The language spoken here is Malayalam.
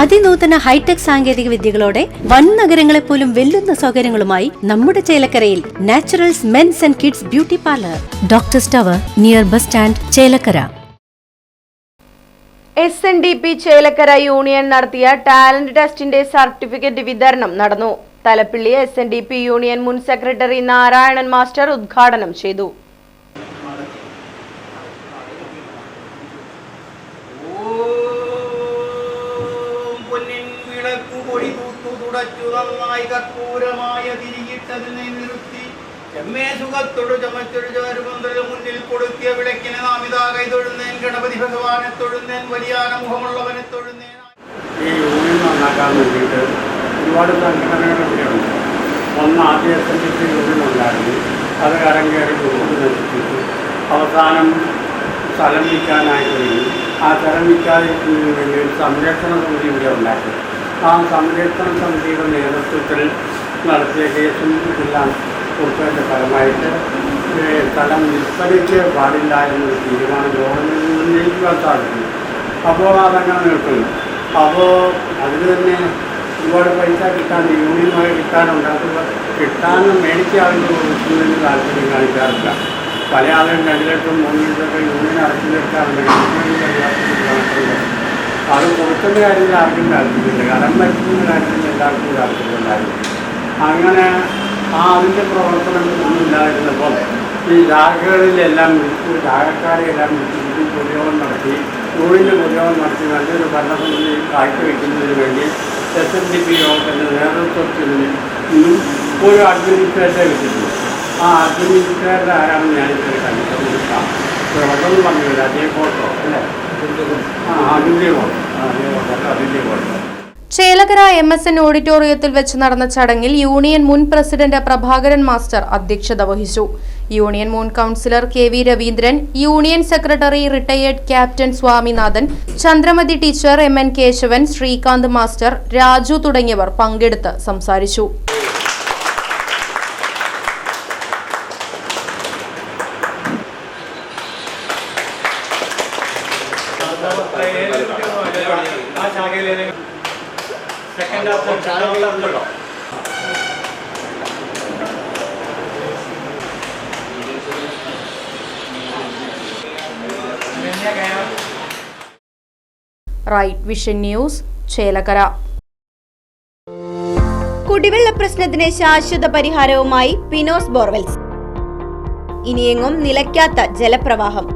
അതിനൂതന ഹൈടെക് സാങ്കേതിക വിദ്യകളോടെ വൻ നഗരങ്ങളെ പോലും വെല്ലുന്ന സൗകര്യങ്ങളുമായി നമ്മുടെ ചേലക്കരയിൽ naturals men's and kids beauty parlour. Doctor tower near bus stand Chelakkara. S N D P Chelakkara union നടത്തിയ ടാലന്റ് ടെസ്റ്റിന്റെ സർട്ടിഫിക്കറ്റ് വിതരണം നടന്നു. Thalappilly S N D P union മുൻ സെക്രട്ടറി നാരായണൻ മാസ്റ്റർ ഉദ്ഘാടനം ചെയ്തു. തൂത്തു തുടച്ചു കർപ്പൂരമായ നിർത്തി ചെമ്മേ സുഖത്തോടു ചമച്ചൊരു ചാരുപന്തല മുന്നിൽ കൊടുക്കിയ വിളക്കിനെ നാം ഇതാ കൈതൊഴുന്നേൻ. ഗണപതി ഭഗവാനെ തൊഴുന്നേൻ. വലിയാന മുഖമുള്ളവനെ തൊഴുന്നേൻ. ഈ ഒരുപാട് സംഘടനകൾ ഇവിടെയുണ്ട് ഒന്ന് ആദ്യ എസ് എൻ ഡി സി ഉണ്ടായിരുന്നു. അത് നശിപ്പിച്ചു അവസാനം സ്ഥലം വിൽക്കാനായിട്ട് ആ സ്ഥലം വിൽക്കാതിരിക്കുന്നതിന് വേണ്ടി ഒരു സംരക്ഷണ സമിതി ഇവിടെ ഉണ്ടാക്കി. ആ സംരക്ഷണ സമിതിയുടെ നേതൃത്വത്തിൽ നടത്തിയ കേസും എല്ലാം കൊടുത്തതിന്റെ ഫലമായിട്ട് സ്ഥലം വിൽപ്പനയ്ക്ക് പാടില്ല എന്നൊരു തീരുമാനം ഗവൺമെന്റിൽ നിന്ന് ജയിക്കുവാൻ സാധിക്കും അപ്പോൾ അതങ്ങനെ നിൽക്കുന്നു. അപ്പോൾ അതിന് തന്നെ ഒരുപാട് പൈസ കിട്ടാൻ യൂണിയനുമായി കിട്ടാനുണ്ടാക്കുമ്പോൾ കിട്ടാനും മേടിക്കാവുന്ന കൊടുക്കുന്നതിന് താല്പര്യം കാണിക്കാറില്ല. പല ആളുകളും രണ്ട് ലക്ഷം മൂന്ന് ലക്ഷമൊക്കെ യൂണിയൻ അടച്ചു തീർക്കാറുണ്ട് അത് കൊടുക്കുന്ന കാര്യത്തിൽ ആർക്കും താല്പര്യമില്ല. കടം വരുത്തുന്ന കാര്യത്തിൽ എല്ലാവർക്കും താല്പര്യമുണ്ടായിരുന്നു. അങ്ങനെ ആ അതിന്റെ പ്രവർത്തനം ഒന്നും ഇല്ലാതിരുന്നപ്പോൾ ഈ ജാഗകളിലെല്ലാം വിളിച്ച് ശാഖക്കാരെ എല്ലാം വിളിച്ച് പൊതുയോഗം നടത്തി യൂണിയന്റെ പൊതുയോഗം നടത്തി നല്ലൊരു ഭരണസമിതി കാഴ്ചവെക്കുന്നതിന് വേണ്ടി എസ് എൻ ഡി പി യോഗത്തിന്റെ നേതൃത്വത്തിൽ നിന്നും ഒരു അഡ്മിനിസ്ട്രേറ്റർ വെച്ചിട്ടുണ്ട് ആ അഡ്മിനിസ്ട്രേറ്റർ ആരാണെന്ന് ഞാനിപ്പോൾ കണ്ടിട്ട് പ്രവർത്തനം പറഞ്ഞു അതേ ഫോട്ടോ അല്ലേ? ചേലക്കര എം എസ് എൻ ഓഡിറ്റോറിയത്തിൽ വെച്ച് നടന്ന ചടങ്ങിൽ യൂണിയൻ മുൻ പ്രസിഡന്റ് പ്രഭാകരൻ മാസ്റ്റർ അധ്യക്ഷത വഹിച്ചു. യൂണിയൻ മുൻ councillor K V Raveendran union secretary retired captain Swaminathan Chandramathi teacher M N Kesavan Srikanth master Raju തുടങ്ങിയവർ പങ്കെടുത്ത് സംസാരിച്ചു. ഉണ്ടല്ലോ റൈറ്റ് വിഷൻ ന്യൂസ് ചേലക്കര. കുടിവെള്ള പ്രശ്നത്തിന് ശാശ്വത പരിഹാരവുമായി പിനോസ് ബോർവെൽസ്. ഇനിയെങ്ങും നിലയ്ക്കാത്ത ജലപ്രവാഹം.